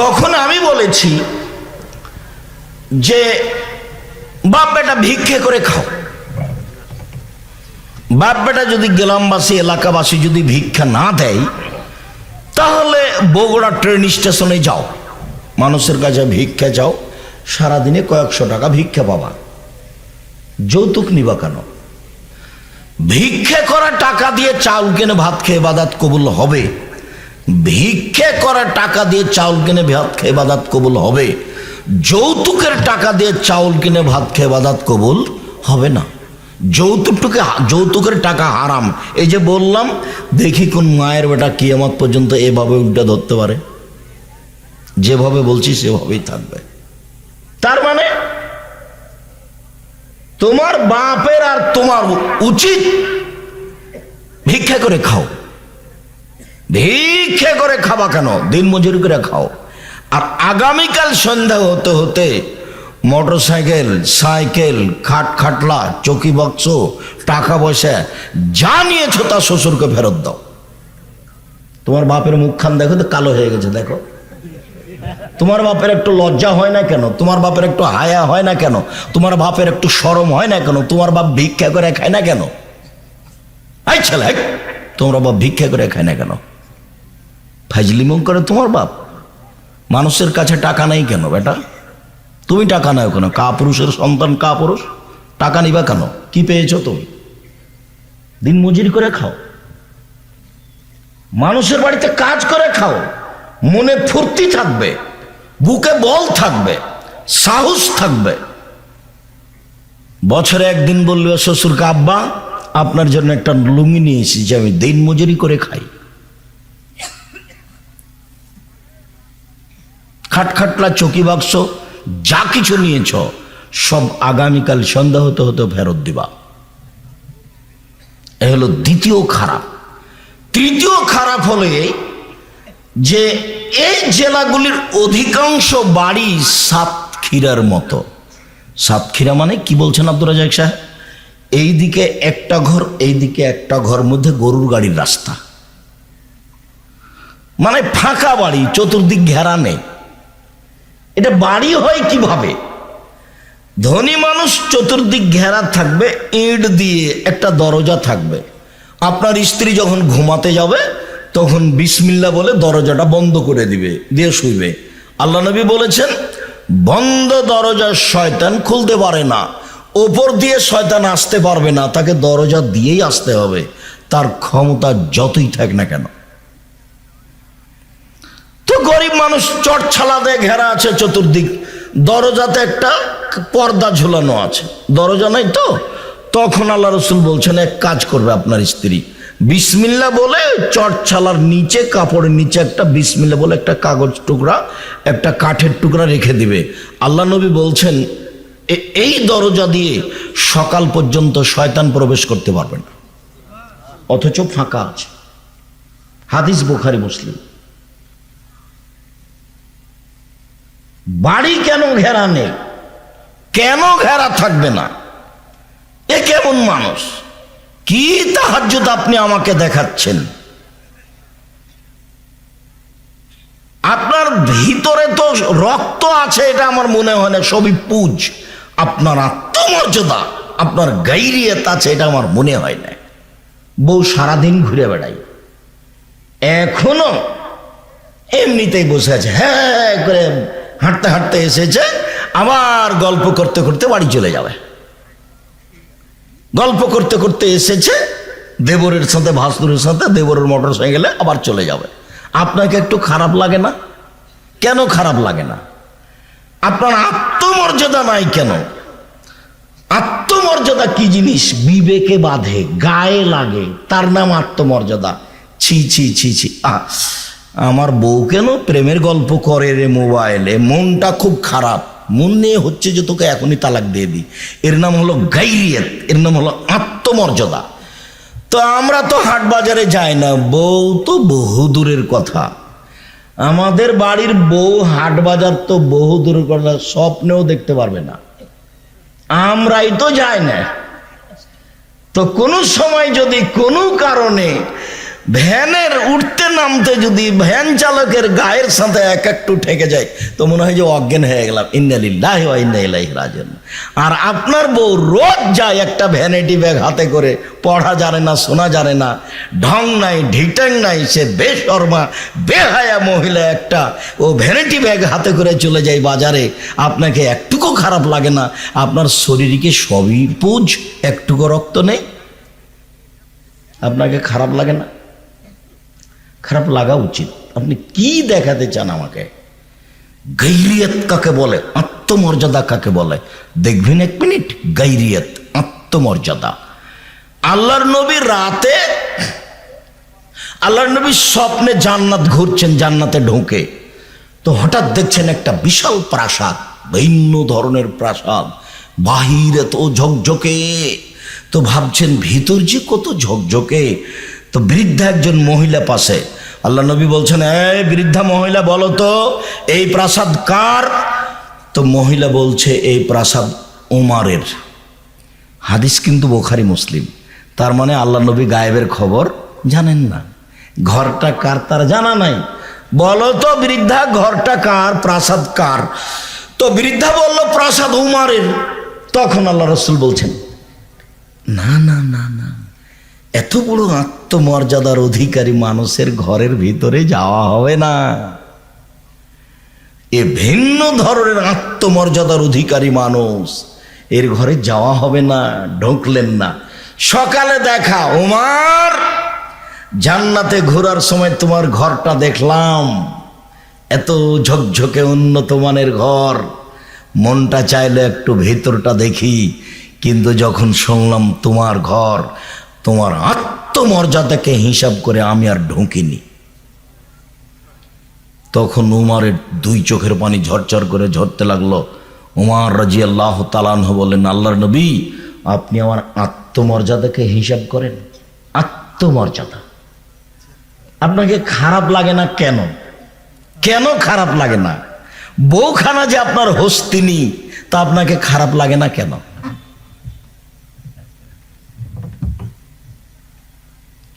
তখন আমি বলেছি যে, বাপ বেটা ভিক্ষে করে খাও। বাপ বেটা যদি গ্রামবাসী, এলাকাবাসী যদি ভিক্ষা না দেয়, তাহলে বগুড়া ট্রেন স্টেশনে যাও। মানুষের কাছে ভিক্ষা যাও সারাদিনে কয়েকশো টাকা ভিক্ষা পাবা। যৌতুক নিবা কেন? ভিক্ষে করা টাকা দিয়ে চাউল কিনে ভাত খেয়ে বাদাত কবুল হবে? ভিক্ষে করা টাকা দিয়ে চাউল কিনে ভাত খেয়ে বাদাত কবুল হবে? যৌতুকের টাকা দিয়ে চাউল কিনে ভাত খেয়ে বাদাত কবুল হবে না। যৌতুকটুকে যৌতুকের টাকা হারাম। এই যে বললাম, দেখি কোন মায়ের বেটা কিয়ামত পর্যন্ত এভাবে উল্টা ধরতে পারে। যেভাবে বলছি, সেভাবেই থাকবে। তার মানে তোমার বাপের আর তোমার উচিত ভিক্ষা করে খাও ভিক্ষে করে খাবা কেন? দিন মজুরি করে খাও। আর আগামীকাল সন্ধ্যা হতে হতে মোটর সাইকেল সাইকেল খাট খাটলা, চকি বক্স, টাকা পয়সা যা নিয়েছো তা শ্বশুরকে ফেরত দাও। তোমার বাপের মুখখান দেখো তো কালো হয়ে গেছে, দেখো। তোমার বাপের একটু লজ্জা হয় না কেন? তোমার বাপের একটু হায়া হয় না কেন? তোমার বাপের একটু সরম হয় না কেন? তোমার বাপ ভিক্ষা করে খায় না কেন? এই ছেলে তোমার বাপ ভিক্ষা করে খায় না কেন? ফাইজলিমং করে তোমার বাপ? মানুষের কাছে টাকা নেই কেন বেটা? তুমি টাকা নাও কেন? কা পুরুষের সন্তান, কা পুরুষ? টাকা নিবা কেন? কি পেয়েছ তুমি? দিন মজুরি করে খাও। মানুষের বাড়িতে কাজ করে খাও। মনে ফুর্তি থাকবে। বুকে বল থাকবে। সাহস থাকবে। বছরে একদিন বলল শ্বশুরকে, আব্বা, আপনার জন্য একটা লুঙ্গি নিয়ে এসেছি আমি দিন মজুরি করে খাই। খাটখাটলা চকি বাক্স, যা কিছু নিয়েছ, সব আগামীকাল সন্ধ্যা হতে হতে ফেরত দিবা। এ হলো দ্বিতীয় খারাপ। তৃতীয় খারাপ হলে যে এই জেলাগুলির অধিকাংশ বাড়ি সাতক্ষীরার মতো। সাতক্ষীরা মানে কি বলছেন আব্দুর রাজাক সাহেব? এইদিকে একটা ঘর, এইদিকে একটা ঘর মধ্যে গরুর গাড়ির রাস্তা। মানে ফাঁকা বাড়ি, চতুর্দিক ঘেরা নেই। এটা বাড়ি হয় কীভাবে? ধনী মানুষ চতুর্দিক ঘেরা থাকবে, ইট দিয়ে একটা দরজা থাকবে। আপনার স্ত্রী যখন ঘুমাতে যাবে, তখন বিসমিল্লা বলে দরজাটা বন্ধ করে দিবে, দিয়ে শুইবে। আল্লাহ নবী বলেছেন, বন্ধ দরজার শয়তান খুলতে পারে না। ওপর দিয়ে শয়তান আসতে পারবে না, তাকে দরজা দিয়েই আসতে হবে। তার ক্ষমতা যতই থাক না কেন। তো গরিব মানুষ চটছালা দিয়ে ঘেরা আছে চতুর্দিক। দরজাতে একটা পর্দা ঝুলানো আছে। দরজা নাই তো? তখন আল্লাহ রসুল বলছেন, এক কাজ করবে আপনার স্ত্রী। বিসমিল্লা বলে চটছালার নিচে, কাপড়ের নিচে একটা বিসমিল্লা বলে একটা কাগজ টুকরা, একটা কাঠের টুকরা রেখে দিবে। আল্লাহ নবী বলছেন এই দরজা দিয়ে সকাল পর্যন্ত শয়তান প্রবেশ করতে পারবে না। অথচ ফাঁকা আছে। হাদিস বোখারি, মুসলিম। বাড়ি কেন ঘেরা নেই? কেন ঘেরা থাকবে না? এ কেমন মানুষ? কি তাহাজ্জুদ আপনি আমাকে দেখাচ্ছেন? আপনার ভিতরে তো রক্ত আছে, এটা আমার মনে হয় না। সবই পুজ। আপনার আত্মমর্যাদা, আপনার গাইরিয়ত আছে, এটা আমার মনে হয় না। বউ সারাদিন ঘুরে বেড়াই এখনও এমনিতেই বসে আছে। হ্যাঁ করে হাঁটতে হাঁটতে এসেছে আবার গল্প করতে করতে বাড়ি চলে যাবে। গল্প করতে করতে এসেছে দেবরের সাথে ভাসুরের সাথে দেবরের মোটর সাইকেলে আবার চলে যাবে। আপনাকে একটু খারাপ লাগে না? কেন খারাপ লাগে না? আপনার আত্মমর্যাদা নাই কেন? আত্মমর্যাদা কি জিনিস? বিবেকে বাঁধে গায়ে লাগে তার নাম আত্মমর্যাদা। ছি ছি ছি ছি আহ, আমার বউ কেন প্রেমের গল্প করে রে মোবাইলে? মনটা খুব খারাপ। মন নিয়ে হচ্ছে যে তোকে এখনই তালাক দিয়ে দিই। এর নাম হলো গাইরিয়ত। এর নাম হলো আত্মমর্যাদা। তো আমরা তো হাট বাজারে যাই না। বউ তো বহু দূরের কথা। আমাদের বাড়ির বউ হাট বাজার তো বহু দূরের কথা। স্বপ্নেও দেখতে পারবে না। আমরাই তো যাই না। তো কোনো সময় যদি কোনো কারণে ভ্যানের উঠতে নামতে যদি ভ্যান চালকের গায়ের সাথে এক একটু ঠেকে যায়, তো মনে হয় যে অজ্ঞান হয়ে গেলাম। ইন্দালিল্লাহ ইন্দাইলাই রাজন আর আপনার বউ রোজ যায় একটা ভ্যানিটি ব্যাগ হাতে করে, পড়া জানে না, শোনা জানে না, ঢং নাই ঢিটাং নাই, সে বেশর্মা, বেহায়া মহিলা একটা, ও ভ্যানিটি ব্যাগ হাতে করে চলে যায় বাজারে। আপনাকে একটুকু খারাপ লাগে না, আপনার শরীরকে সবই পুজ, একটুকু রক্ত নেই? আপনাকে খারাপ লাগে না? খারাপ লাগা উচিত। আপনি কি দেখাতে চান আমাকে? গৈরিয়ত কাকে বলে? আত্মমর্যাদা কাকে বলে? দেখবেন এক মিনিট গৈরিয়ত আত্মমর্যাদা। আল্লাহর নবী রাতে, আল্লাহর নবী স্বপ্নে জান্নাত ঘুরছেন, জান্নাতে ঢোকে। তো হঠাৎ দেখছেন একটা বিশাল প্রাসাদ, ভিন্ন ধরনের প্রাসাদ, বাহিরে তো ঝকঝকে। তো ভাবছেন, ভিতর যে কত ঝকঝকে তো বৃদ্ধা একজন মহিলা পাশে। আল্লাহ নবী বলছেন, এই বৃদ্ধা মহিলা, বলো তো, এই প্রাসাদ কার? তো মহিলা বলছে, এই প্রাসাদ উমারের। হাদিস কিন্তু বোখারি মুসলিম। তার মানে আল্লাহ নবী গায়েবের খবর জানেন না। ঘরটা কার তার জানা নাই। বলো তো, বৃদ্ধা, ঘরটা কার, প্রাসাদ কার? তো বৃদ্ধা বলল, প্রাসাদ উমারের। তখন আল্লাহ রসুল বলছেন, না না না না। এত বড় আত্মমর্যাদার অধিকারী মানুষের ঘরের ভিতরে যাওয়া হবে না। এ ভিন্ন ধরনের আত্মমর্যাদার অধিকারী মানুষ এর ঘরে যাওয়া হবে না, ঢুকলেন না। সকালে দেখা ওমার জান্নাতে ঘোরার সময় তোমার ঘরটা দেখলাম। এত ঝকঝকে উন্নত মানের ঘর। মনটা চাইলে একটু ভেতরটা দেখি। কিন্তু যখন শুনলাম তোমার ঘর তোমার আত্মমর্যাদাকে হিসাব করে আমি আর ঢুকিনি। তখন উমারের দুই চোখের পানি ঝরঝর করে ঝরতে লাগল। উমার রাজি আল্লাহ তালানহ বললেন, আল্লাহর নবী, আপনি আমার আত্মমর্যাদাকে হিসাব করেন? আত্মমর্যাদা। আপনাকে খারাপ লাগে না কেন? কেন খারাপ লাগে না? বউখানা যে আপনার হস্তিনী, তা আপনাকে খারাপ লাগে না কেন?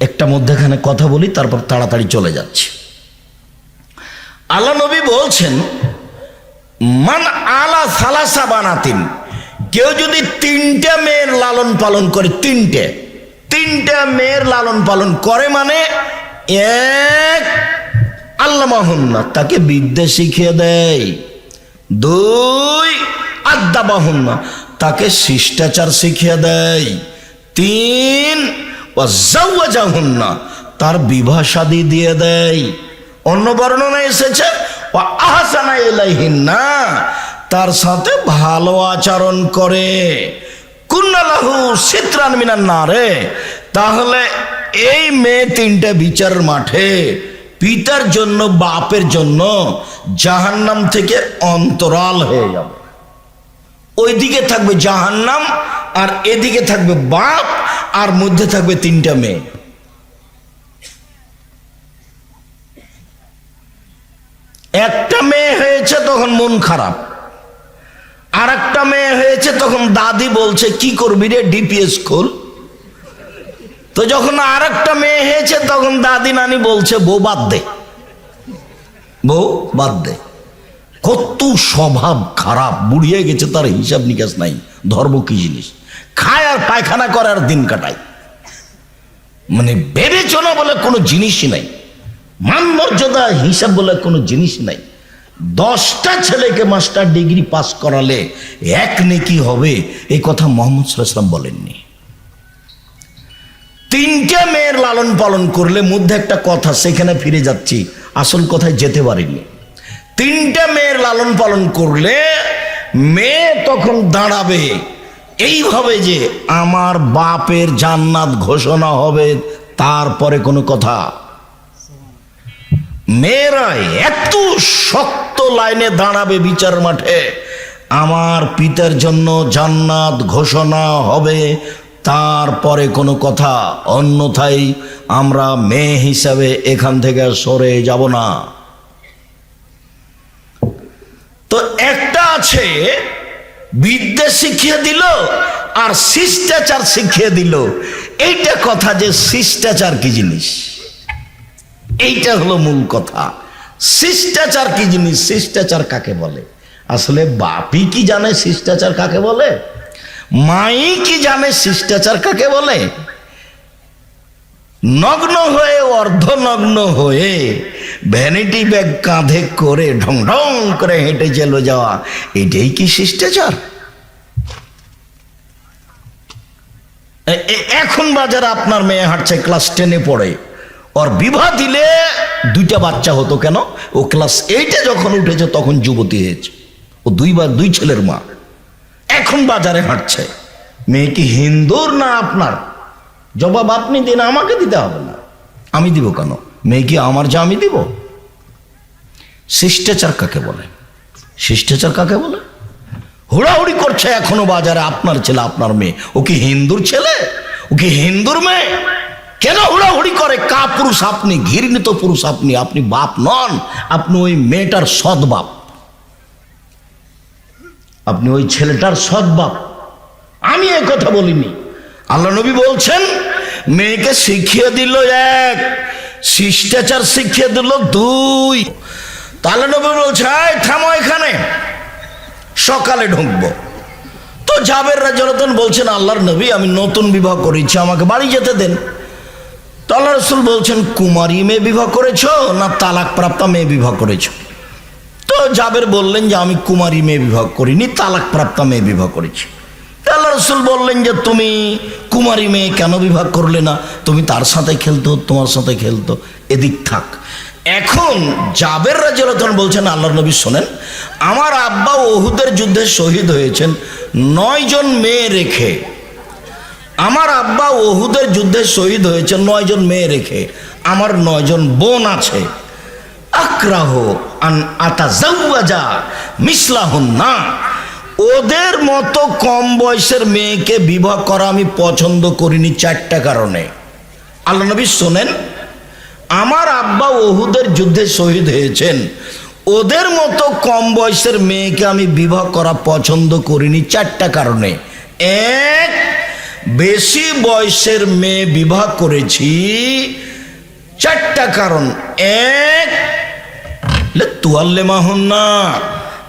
একটা মধ্যেখানে কথা বলি, তারপর তাড়াতাড়ি চলে যাচ্ছে। আল্লাহ নবী বলছেন, মান আলা সালাসা বানাতিন। কেউ যদি তিনটে মেয়ের লালন পালন করে, তিনটে তিনটে মেয়ের লালন পালন করে মানে এক আল্লাহ মাহুন্না তাকে বিদ্যা শিখিয়ে দেয়। দুই আড্ডা বাহুন্না তাকে শিষ্টাচার শিখিয়ে দেয়। তিন জাহুন্না তার বিবাহ শাদী দিয়ে দেয়। অন্য বর্ণনা এসেছে আহসানা ইলাইহিন্না তার সাথে ভালো আচরণ করে। কুন্নালাহু সিত্রান মিনান না রে তাহলে এই মেয়ে তিনটে বিচারের মাঠে, পিতার জন্য, বাপের জন্য জাহান্নাম থেকে অন্তরাল হয়ে যাবে। ওইদিকে থাকবে জাহান্নাম আর এদিকে থাকবে বাপ আর মধ্যে থাকবে তিনটা মেয়ে। একটা মেয়ে হয়েছে তখন মন খারাপ আর একটা মেয়ে হয়েছে তখন দাদি বলছে, কি করবি রে ডিপিএস খোল তো যখন আর একটা মেয়ে হয়েছে তখন দাদি নানি বলছে, বউ বাদ দে, বউ বাদ দে। কত স্বভাব খারাপ, বুড়িয়ে গেছে তার হিসাব নিকাশ নাই, ধর্ম কি জিনিস? খায় আর পায়খানা করে আর দিন কাটায়। মানে বিবেচনা বলে কোনো জিনিসই নাই। মান মর্যাদা হিসাব বলে কোনো জিনিস নাই। দশটা ছেলেকে মাস্টার ডিগ্রি পাস করালে এক নেকি হবে এই কথা মোহাম্মদ সাল্লাম বলেননি। তিনটে মেয়ের লালন পালন করলে মধ্যে একটা কথা, সেখানে ফিরে যাচ্ছি, আসল কথায় যেতে পারিনি। তিনটে মেয়ের লালন পালন করলে মেয়ে তখন দাঁড়াবে। এইভাবে যে আমার বাপের জান্নাত ঘোষণা হবে তারপরে কোনো কথা। মেয়েরা এত শক্ত লাইনে দাঁড়াবে বিচার মাঠে। আমার পিতার জন্য জান্নাত ঘোষণা হবে তারপরে কোনো কথা। অন্যথায় আমরা মেয়ে হিসাবে এখান থেকে সরে যাব না। তো একটা আছে, বিদ্যা শিখিয়ে দিল আর শিষ্টাচার শিখিয়ে দিল। এইটা কথা যে শিষ্টাচার কি জিনিস? এইটা হলো মূল কথা। শিষ্টাচার কি জিনিস? শিষ্টাচার কাকে বলে? আসলে বাপি কি জানে শিষ্টাচার কাকে বলে? মাই কি জানে শিষ্টাচার কাকে বলে? নগ্ন হয়ে অর্ধনগ্ন হয়ে ভ্যানিটি ব্যাগ কাঁধে করে ঢং ঢং করে হেঁটে চলে যাওয়া, এটাই কি শিষ্টাচার? এখন বাজারে আপনার মেয়ে হাঁটছে ক্লাস টেনে পড়ে। ওর বিবাহ দিলে দুইটা বাচ্চা হতো কেন? ও ক্লাস এইটে যখন উঠেছে তখন যুবতী হয়েছে। ও দুইবার দুই ছেলের মা। এখন বাজারে হাঁটছে। মেয়ে কি হিন্দুর না আপনার? জবাব আপনি দিন, আমাকে দিতে হবে না। আমি দিব কেন? মেয়ে কি আমার যা আমি দিব? শিষ্টাচার কাকে বলে? শিষ্টাচার কাকে বলে? হুড়াহুড়ি করছে এখনও বাজারে আপনার ছেলে, আপনার মেয়ে। ও কি হিন্দুর ছেলে? ও কি হিন্দুর মেয়ে? কেন হুড়াহুড়ি করে? কা পুরুষ আপনি? ঘৃণিত পুরুষ আপনি? আপনি বাপ নন, আপনি ওই মেয়েটার সৎ বাপ। আপনি ওই ছেলেটার সৎ বাপ। আমি এ কথা বলিনি। আল্লাহ নবী বলছেন, মেয়েকে শিখিয়ে দিল এক। শিষ্টাচার শিখিয়ে দিল দুই। তাহলে নবী বলছে "এই, থামো এখানে। সকালে ঢুকবো। তো জাবের রাজরতন বলছেন আল্লাহর নবী আমি নতুন বিবাহ করেছি আমাকে বাড়ি যেতে দেন। তো রসুল বলছেন কুমারী মেয়ে বিবাহ করেছ না তালাক প্রাপ্তা মেয়ে বিবাহ করেছ? তো জাবের বললেন যে আমি কুমারী মেয়ে বিবাহ করিনি তালাক প্রাপ্তা মেয়ে বিবাহ করেছি। রসুল বললেন যে, তুমি কুমারী মেয়ে কেন বিবাহ করলে না? তুমি তার সাথে খেলতো, তোমার সাথে খেলতো। এদিক থাক। এখন জাবের রাজরতন বলছেন আল্লাহ নবী শোনেন, আমার আব্বা ওহুদের যুদ্ধে শহীদ হয়েছেন। নয় জন মেয়ে রেখে, আমার আব্বা ওহুদের যুদ্ধে শহীদ হয়েছে নয়জন মেয়ে রেখে, আমার নয়জন বোন আছে। আক্রাহ আন আতা মিসলাহুন না ওদের মতো কম বয়সের মেয়েকে বিবাহ করা আমি পছন্দ করিনি চারটা কারণে। আল্লাহ নবী শোনেন, আমার আব্বা ওহুদের যুদ্ধে শহীদ হয়েছেন। ওদের মতো কম বয়সের মেয়েকে আমি বিবাহ করা পছন্দ করিনি চারটা কারণে। এক, বেশি বয়সের মেয়ে বিবাহ করেছি চারটা কারণ। এক তুয়াল্লে মাহুন না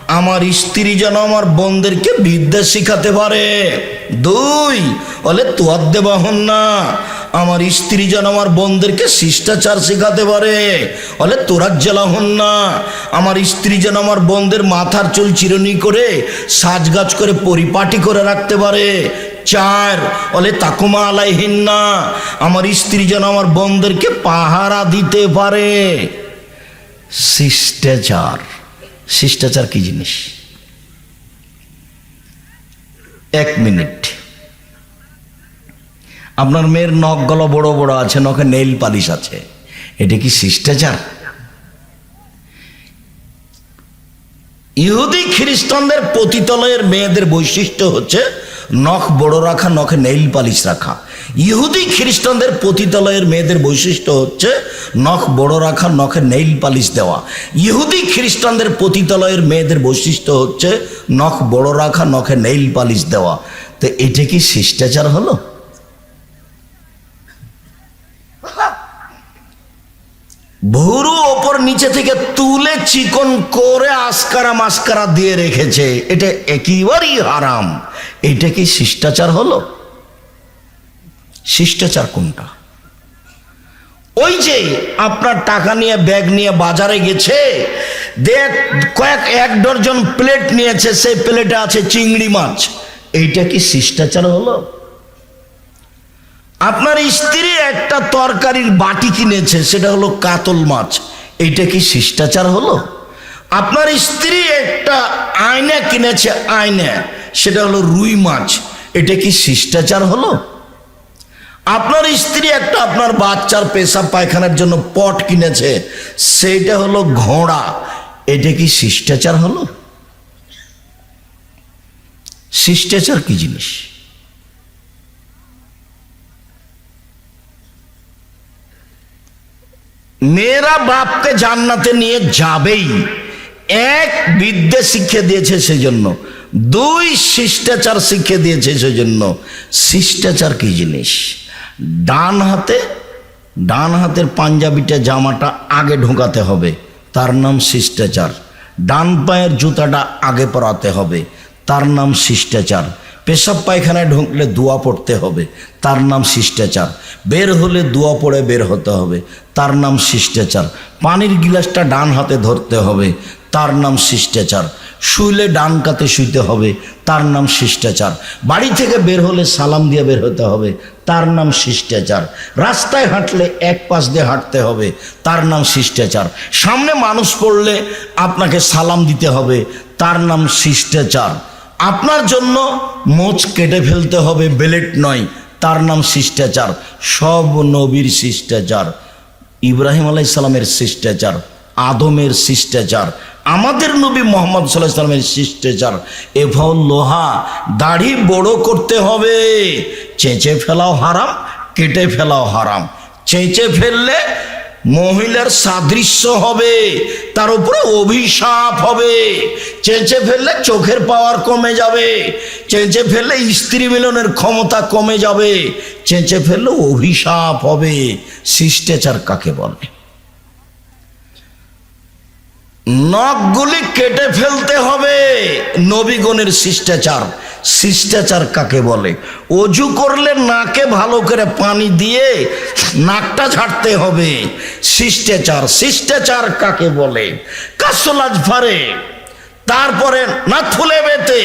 আমার স্ত্রী যেন আমার বোনদেরকে বিদ্যা শিখাতে পারে। দুই, বলে, তুয়াদ্দে বাহন না আমার স্ত্রী যেন আমার বোনদেরকে শিষ্টাচার শেখাতে পারে। বলে, তোরাজ্জালা হন না আমার স্ত্রী যেন আমার বোনদের মাথার চুল চিরুনি করে, সাজগাজ করে, পরিপাটি করে রাখতে পারে। চার, বলে, তাকুমা আলাইহিন না আমার স্ত্রী যেন আমার বোনদেরকে পাহারা দিতে পারে। শিষ্টাচার। শিষ্টাচার কি জিনিস? এক মিনিট। আপনার মেয়ের নখ গলা বড় বড় আছে, নখে নেইল পালিশ আছে। এটা কি শিষ্টাচার? ইহুদি খ্রিস্টানদের পতিতলয়ের মেয়েদের বৈশিষ্ট্য হচ্ছে নখ বড় রাখা, নখে নেইল পালিশ রাখা। ইহুদি খ্রিস্টানদের পতিতলয়ের মেয়েদের বৈশিষ্ট্য হচ্ছে নখ বড় রাখা, নখে নেইল পালিশ দেওয়া। ইহুদি খ্রিস্টানদের পতিতলয়ের মেয়েদের বৈশিষ্ট্য হচ্ছে নখ বড় রাখা, নখে নেইল পালিশ দেওয়া। তো এটা কি শিষ্টাচার হলো? ভুরু নিচে থেকে তুলে চিকন করে আসকারা মাস্কারা দিয়ে রেখেছে। এটা একেবারেই হারাম। এটা কি শিষ্টাচার হলো? শিষ্টাচার কোনটা? ওই যে আপনার টাকা নিয়ে, ব্যাগ নিয়ে বাজারে গেছে, দেখ, কয়েক এক ডজন প্লেট নিয়েছে, সেই প্লেটে আছে চিংড়ি মাছ। এইটা কি শিষ্টাচার হলো? আপনার স্ত্রী একটা তরকারির বাটি কিনেছে, সেটা হলো কাতল মাছ। এইটা কি শিষ্টাচার হলো? আপনার স্ত্রী একটা আয়না কিনেছে, আয়না। সেটা হলো রুই মাছ। এটা কি শিষ্টাচার হলো? আপনার স্ত্রী একটা আপনার বাচ্চার পেশাব পায়খানার জন্য পট কিনেছে, সেইটা হলো ঘোড়া। এটা কি শিষ্টাচার হলো? শিষ্টাচার কি জিনিস? মেয়েরা বাপকে জান্নাতে নিয়ে যাবেই। এক বিদ্যে শিক্ষা দিয়েছে সেজন্য, দুই শিষ্টাচার শিক্ষা দিয়েছে সেজন্য। শিষ্টাচার কি জিনিস? ডান হাতে, ডান হাতের পাঞ্জাবিটা জামাটা আগে ঢোকাতে হবে, তার নাম শিষ্টাচার। ডান পায়ের জুতাটা আগে পরাতে হবে, তার নাম শিষ্টাচার। পেশাব পায়খানায় ঢুকলে দোয়া পড়তে হবে। তার নাম শিষ্টাচার। বের হলে দোয়া পড়ে বের হতে হবে। তার নাম শিষ্টাচার। পানির গিলাসটা ডান হাতে ধরতে হবে। তার নাম শিষ্টাচার। শুইলে ডান কাতে শুইতে হবে। তার নাম শিষ্টাচার। বাড়ি থেকে বের হলে সালাম দিয়ে বের হতে হবে। তার নাম শিষ্টাচার। রাস্তায় হাঁটলে এক পাশ দিয়ে হাঁটতে হবে। তার নাম শিষ্টাচার। সামনে মানুষ পড়লে আপনাকে সালাম দিতে হবে। তার নাম শিষ্টাচার। আপনার জন্য মোচ কেটে ফেলতে হবে, বেলেট নয়। তার নাম শিষ্টাচার। সব নবীর শিষ্টাচার। ইব্রাহিম আলাই সালামের শিষ্টাচার। আদমের শিষ্টাচার। আমাদের নবী মোহাম্মদ সাল্লাহ শিষ্টাচার। এভাও লোহা, দাড়ি বড় করতে হবে। চেঁচে ফেলাও হারাম, কেটে ফেলাও হারাম। চেঁচে ফেললে মহিলার সাদৃশ্য হবে, তার উপরে অভিশাপ হবে। চেঁচে ফেললে চোখের পাওয়ার কমে যাবে, চেঁচে ফেললে স্ত্রী মিলনের ক্ষমতা কমে যাবে, চেঁচে ফেললে অভিশাপ হবে। শিষ্টাচার কাকে বলে? নখগুলি কেটে ফেলতে হবে। নবীগণের শিষ্টাচার। শিষ্টাচার কাকে বলে? অজু করলে নাকে ভালো করে পানি দিয়ে নাকটা ঝাড়তে হবে। শিষ্টাচার। শিষ্টাচার কাকে বলে? কাসলাজ ফারে। তারপরে না থুলে বেতে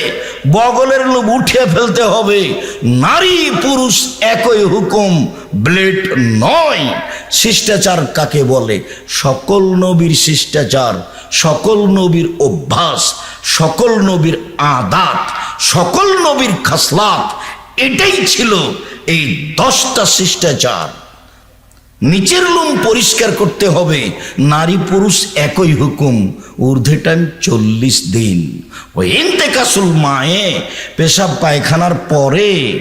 বগলের লোভ উঠিয়ে ফেলতে হবে। নারী পুরুষ একই হুকুম, ব্লেড নয়। শিষ্টাচার কাকে বলে? সকল নবীর শিষ্টাচার, সকল নবীর অভ্যাস, সকল নবীর আদাত, সকল নবীর খাসলাত, এটাই ছিল এই দশটা শিষ্টাচার। নিচের লোম পরিষ্কার করতে হবে। নারী পুরুষ একই হুকুম ঊর্ধ্বে টাইম চল্লিশ দিন। ওই ইন্তেকাসুল মায়ে, পেশাব পায়খানার পরে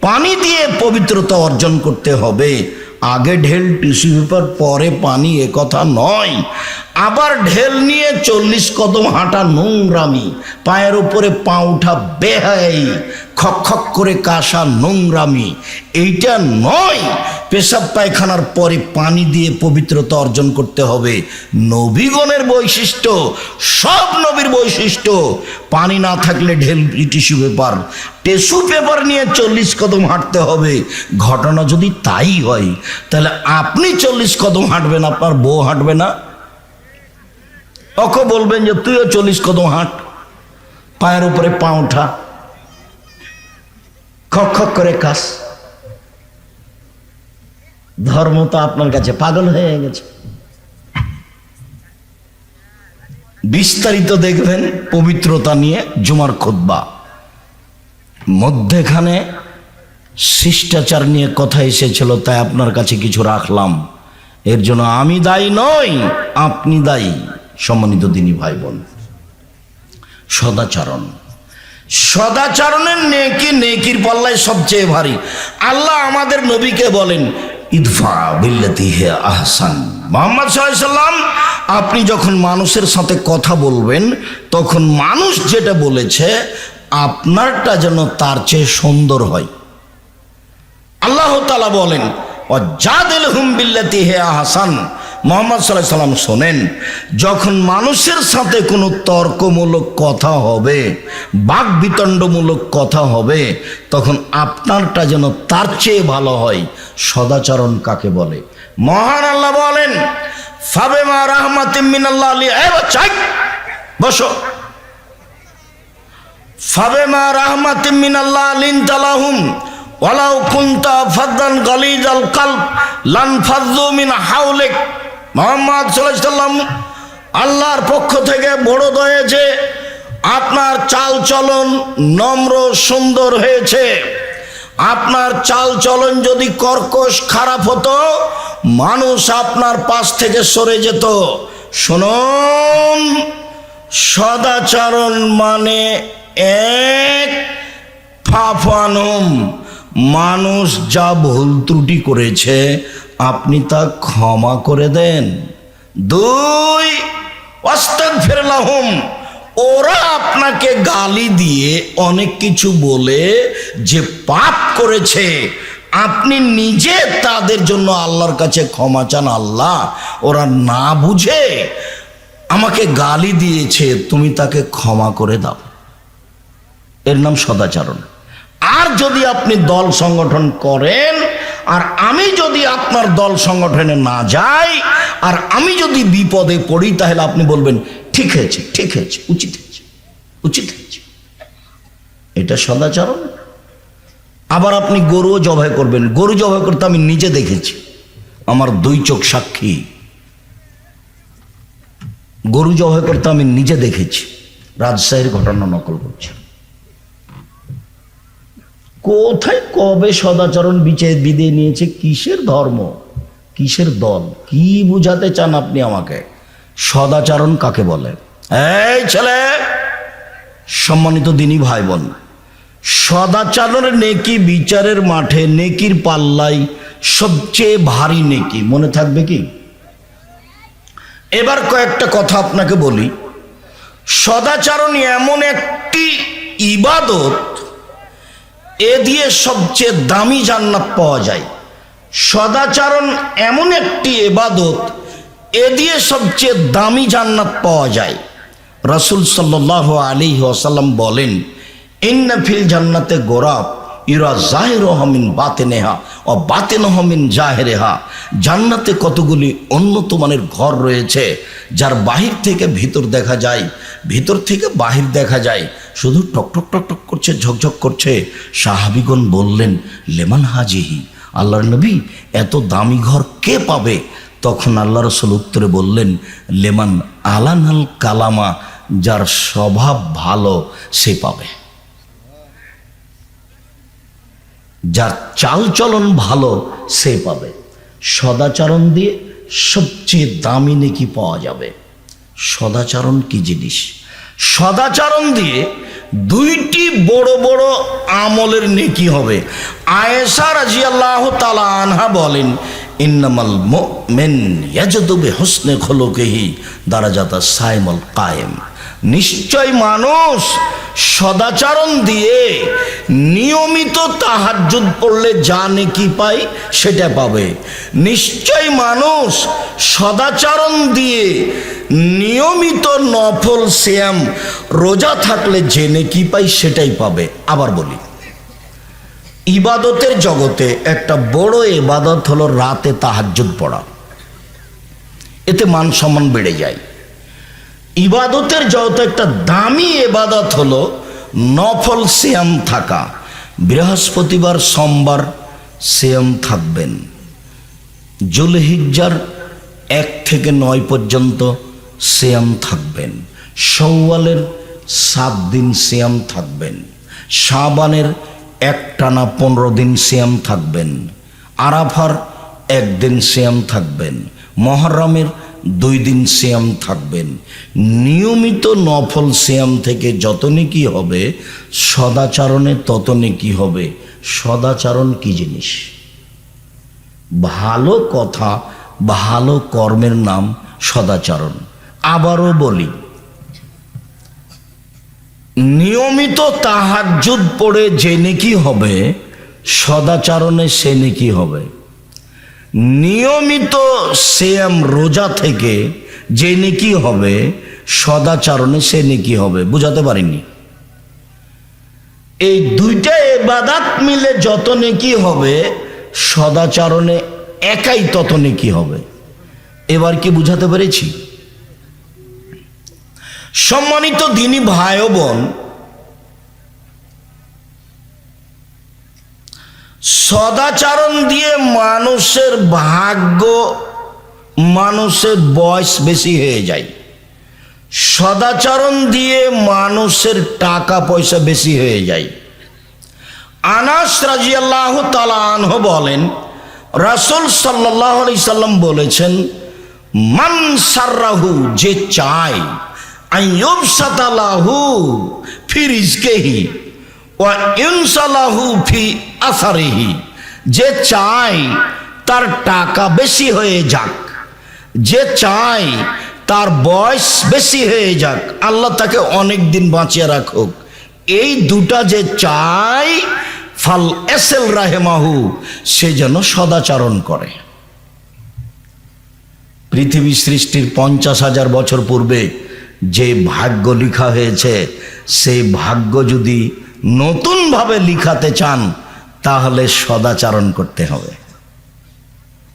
পানি দিয়ে পবিত্রতা অর্জন করতে হবে। আগে ঢেল টিস্যু পেপার, পরে পানি এ কথা নয়। আবার ঢেল নিয়ে চল্লিশ কদম হাঁটা নোংরামি, পায়ের উপরে পা উঠা বেহাই। খক খক করে কাশা নোংরামি। এইটা নয়, পেশাব পায়খানার পরে পানি দিয়ে পবিত্রতা অর্জন করতে হবে। নবীগণের বৈশিষ্ট্য, সব নবীর বৈশিষ্ট্য। পানি না থাকলে ঢেল, টিস্যু পেপার টিস্যু পেপার নিয়ে চল্লিশ কদম হাঁটতে হবে। ঘটনা যদি তাই হয়, তাহলে আপনি চল্লিশ কদম হাঁটবেন, আপনার বউ হাঁটবে না। ওকে বলবেন যে, তুইও চল্লিশ কদম হাঁট, পায়ের উপরে পা ওঠা। খক খক করে কাস। ধর্ম তো আপনার কাছে পাগল হয়ে গেছে। বিস্তারিত দেখবেন পবিত্রতা নিয়ে জুমার খুদ্া মধ্যেখানে শিষ্টাচার নিয়ে কথা এসেছিল, তাই আপনার কাছে কিছু রাখলাম। এর জন্য আমি দায়ী নই, আপনি দায়ী, সম্মানিত দিনী ভাই বোন। সদাচরণ। সদাচরণের নেকি, নেকির পাল্লায় সবচেয়ে ভারী। আল্লাহ আমাদের নবীকে বলেন, ইদফা বিল্লাতি হে আহসান। মোহাম্মদ সাল্লাম, আপনি যখন মানুষের সাথে কথা বলবেন, তখন মানুষ যেটা বলেছে, আপনারটা যেন তার চেয়ে সুন্দর হয়। আল্লাহ তালা বলেন অজাদিল হুম বিল্লাতি হে আহসান। মোহাম্মদ সাল্লাহ সাল্লাম শোনেন, যখন মানুষের সাথে কোনো তর্কমূলক কথা হবে বাক বিতণ্ডমূলক কথা হবে, তখন আপনারটা যেন তার চেয়ে ভালো হয়, সদাচরণ কাকে বলে? মহান আল্লাহ বলেন, ফাবেমা রাহমাতিম মিনাল্লাহ আলী এ বাচ্চা বসো। ফাবেমা রাহমাতিম মিনাল্লাহ আলিন তালাহুম ওয়ালাউ কুনতা ফাদ্দান গালিজ আল কালব, লান ফাদ্দু মিন হাউলিক মোহাম্মদ সাল্লাম আল্লাহর পক্ষ থেকে বড় হয়েছে আপনার চাল চলন নম্র সুন্দর হয়েছে। আপনার চাল চলন যদি কর্কশ খারাপ হতো, মানুষ আপনার পাশ থেকে সরে যেত। শুনুন, সদাচরণ মানে এক, ফাফানুম, মানুষ যা ভুল ত্রুটি করেছে আপনি তা ক্ষমা করে দেন। দুই অস্তাক ফেরলাহুম ওরা আপনাকে গালি দিয়ে অনেক কিছু বলে যে পাপ করেছে। আপনি নিজে তাদের জন্য আল্লাহর কাছে ক্ষমা চান, আল্লাহ, ওরা না বুঝে আমাকে গালি দিয়েছে, তুমি তাকে ক্ষমা করে দাও। এর নাম সদাচরণ। আর যদি আপনি দল সংগঠন করেন আর আমি যদি আপনার দল সংগঠনে না যাই, আর আমি যদি বিপদে পড়ি, তাহলে আপনি বলবেন, ঠিক হয়েছে ঠিক হয়েছে, উচিত হয়েছে উচিত হয়েছে। এটা সদাচরণ। আবার আপনি গরুও জবাই করবেন। গরু জবাই করতে আমি নিজে দেখেছি। আমার দুই চোখ সাক্ষী। গরু জবাই করতে আমি নিজে দেখেছি। রাজশাহীর ঘটনা নকল করছি কোথায় কবে সদাচরণ বিচার বিদে নিয়েছে? কিসের ধর্ম? কিসের দল? কি বুঝাতে চান আপনি আমাকে? সদাচরণ কাকে বলে? এই ছেলে, সম্মানিত দিনী ভাই বোন সদাচরণের নেকি বিচারের মাঠে, নেকির পাল্লাই সবচেয়ে ভারী নেকি, মনে থাকবে কি? এবার কয়েকটা কথা আপনাকে বলি। সদাচরণ এমন একটি ইবাদত এ দিয়ে সবচেয়ে দামি জান্নাত পাওয়া যায়। সদাচরণ এমন একটি এবাদত এ দিয়ে সবচেয়ে দামি জান্নাত পাওয়া যায়। রাসুল সাল্লাহ আলী ওসাল্লাম বলেন, ইন্না ফিল জান্নাতে গোরাব, ইরা জাহের হমিন বাতেনেহা ও বাতেন হমিন জাহেরেহা। জান্নাতে কতগুলি উন্নত মানের ঘর রয়েছে, যার বাহির থেকে ভিতর দেখা যায়, ভিতর থেকে বাহির দেখা যায়। শুধু টক টক টক টক করছে, ঝকঝক করছে। সাহাবিগণ বললেন, লেমান হাজিহি? আল্লাহর নবী? এত দামি ঘর কে পাবে? তখন আল্লাহ রসুল উত্তরে বললেন, লেমান আলানাল কালামা, যার স্বভাব ভালো, সে পাবে। যার চালচলন ভালো, সে পাবে। সদাচরণ দিয়ে সবচেয়ে দামি নেকি পাওয়া যাবে। সদাচরণ কি জিনিস? সদাচরণ দিয়ে দুইটি বড় বড় আমলের নেকি হবে। আয়েশা রাজিয়াল্লাহ তালা আনহা বলেন, ইন্নামাল মেন ইয়াজদুবে হোসনে খোলকেহি দারাজাতা সাইমল কায়েম। নিশ্চয় মানুষ সদাচরণ দিয়ে নিয়মিত তাহাজ্জুদ পড়লে যা নেকি পায় সেটা পাবে। নিশ্চয় মানুষ সদাচরণ দিয়ে নিয়মিত নফল শ্যাম রোজা থাকলে জেনে নেকি পাই সেটাই পাবে। আবার বলি, ইবাদতের জগতে একটা বড় ইবাদত হলো রাতে তাহাজ্জুদ পড়া। এতে মান সম্মান বেড়ে যায়। ইবাদতের যত একটা দামি এবাদত হলো নফল সিয়াম থাকা। বৃহস্পতিবার, সোমবার সিয়াম থাকবেন। জুলহিজ্জার এক থেকে নয় পর্যন্ত সিয়াম থাকবেন। সৌওয়ালের সাত দিন সিয়াম থাকবেন। শাবানের এক টানা পনেরো দিন সিয়াম থাকবেন। আরাফার একদিন সিয়াম থাকবেন। মহরমের দুই দিন সিয়াম থাকবেন। নিয়মিত নফল সিয়াম থেকে যত নেকি হবে, সদাচরণে তত নেকি হবে, সদাচরণ কি জিনিস? ভালো কথা, ভালো কর্মের নাম সদাচরণ। আবারও বলি, নিয়মিত তাহাজ্জুদ পড়ে যে নেকি হবে, সদাচরণে সে নেকি হবে। নিয়মিত সেম রোজা থেকে যে নেকি হবে, সদাচরণে সে নেকি হবে। বুঝাতে পারিনি? এই দুইটা এবাদাত মিলে যত নেকি হবে, সদাচরণে একাই তত নেকি হবে। এবার কি বুঝাতে পেরেছি? সম্মানিত দিনী ভাই বোন, সদাচরণ দিয়ে মানুষের ভাগ্য, মানুষের বয়স বেশি হয়ে যায়। সদাচরণ দিয়ে মানুষের টাকা পয়সা বেশি হয়ে যায়। আনাস রাজিয়াল্লাহ তালাহ বলেন, রাসুল সাল্লাহ আলি সাল্লাম বলেছেন, মান সার্রাহু, যে চায় আইয়ুব সাতালাহু ফিরিজকেহি ও ইনসালাহু ফি আসারিহি। যে চায় তার টাকা বেশি হয়ে যাক। যে চায় তার বয়স বেশি হয়ে যাক। আল্লাহ তাকে অনেক দিন বাঁচিয়ে রাখুক। এই দুটা যে চাই ফাল এসেল রাহেমাহু, সে যেন সদাচরণ করে। পৃথিবী সৃষ্টির পঞ্চাশ হাজার বছর পূর্বে যে ভাগ্য লিখা হয়েছে সেই ভাগ্য যদি নতুনভাবে লিখাতে চান, তাহলে সদাচারণ করতে হবে।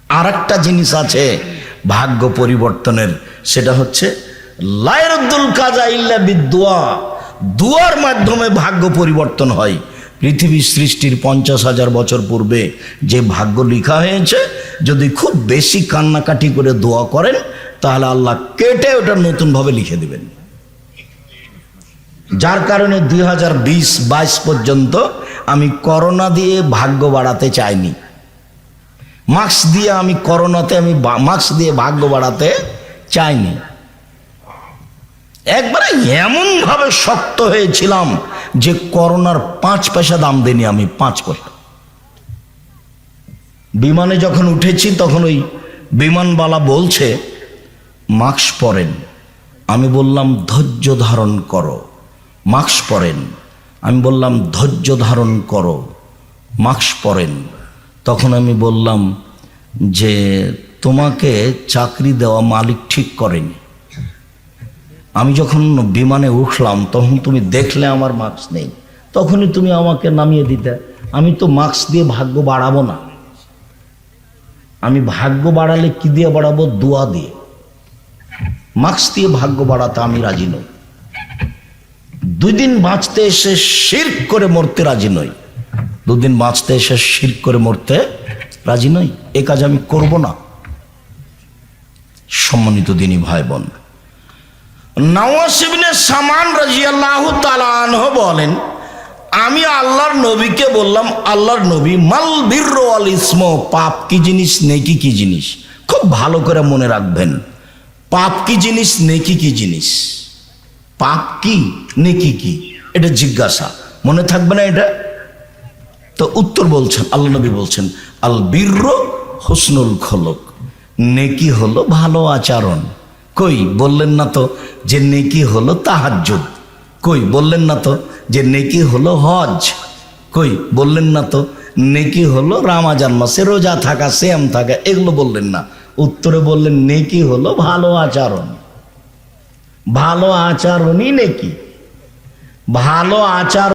আর একটা জিনিস আছে ভাগ্য পরিবর্তনের, সেটা হচ্ছে লায়রুদ্দুল কাজা ইল্লা বিদুয়া দুয়ার মাধ্যমে ভাগ্য পরিবর্তন হয়। পৃথিবী সৃষ্টির পঞ্চাশ হাজার বছর পূর্বে যে ভাগ্য লিখা হয়েছে, যদি খুব বেশি কান্নাকাটি করে দোয়া করেন, তাহলে আল্লাহ কেটে ওটা নতুনভাবে লিখে দেবেন। যার কারণে দুই হাজার বিশ, বাইশ পর্যন্ত আমি করোনা দিয়ে ভাগ্য বাড়াতে চাইনি। মাস্ক দিয়ে আমি করোনাতে আমি মাস্ক দিয়ে ভাগ্য বাড়াতে চাইনি। একবারে এমন ভাবে শক্ত হয়েছিলাম যে করোনার পাঁচ পয়সা দাম দেনি আমি, পাঁচ পয়সা। বিমানে যখন উঠেছি, তখন ওই বিমানবালা বলছে, মাস্ক পরেন। আমি বললাম, ধৈর্য ধারণ করো। মাস্ক পরেন। আমি বললাম, ধৈর্য ধারণ করো। মাস্ক পরেন। তখন আমি বললাম যে, তোমাকে চাকরি দেওয়া মালিক ঠিক করেনি। আমি যখন বিমানে উঠলাম, তখন তুমি দেখলে আমার মাস্ক নেই। তখনই তুমি আমাকে নামিয়ে দিতে। আমি তো মাস্ক দিয়ে ভাগ্য বাড়াবো না। আমি ভাগ্য বাড়ালে কি দিয়ে বাড়াবো? দোয়া দিয়ে। মাস্ক দিয়ে ভাগ্য বাড়াতে আমি রাজি নই। দুই দিন বাঁচতে এসে শির করে মরতে রাজি নই। দুদিন বাঁচতে এসে শির করে মরতে রাজি নই। এ কাজ আমি করব না। সম্মানিত দিনী ভাই বোন নওয়াসিবিনে সামান রাজিয়াল্লাহ তালানহ বলেন, আমি আল্লাহর নবীকে বললাম, আল্লাহর নবী, মাল বীর আল ইসম, পাপ কি জিনিস, নেকি কি জিনিস? খুব ভালো করে মনে রাখবেন, পাপ কি জিনিস, নেকি কি জিনিস? পাপ কি, নেকি কি? এটা জিজ্ঞাসা। মনে থাকবে না এটা? তো উত্তর বলছেন আল্লাহ নবী বলছেন, আল বীর হোসনুল খলক, নেকি হলো ভালো আচরণ। কই বললেন না তো যে নেকি হলো তাহাজ্জুদ? কই বললেন না তো যে নেকি হলো হজ? কই বললেন না তো নেকি হলো রামাজান মাসে রোজা থাকা সেম থাকা, এগুলো বললেন না। উত্তরে বললেন, নেকি হলো ভালো আচরণ। ভালো আচরণই নেকি। ভালো আচরণ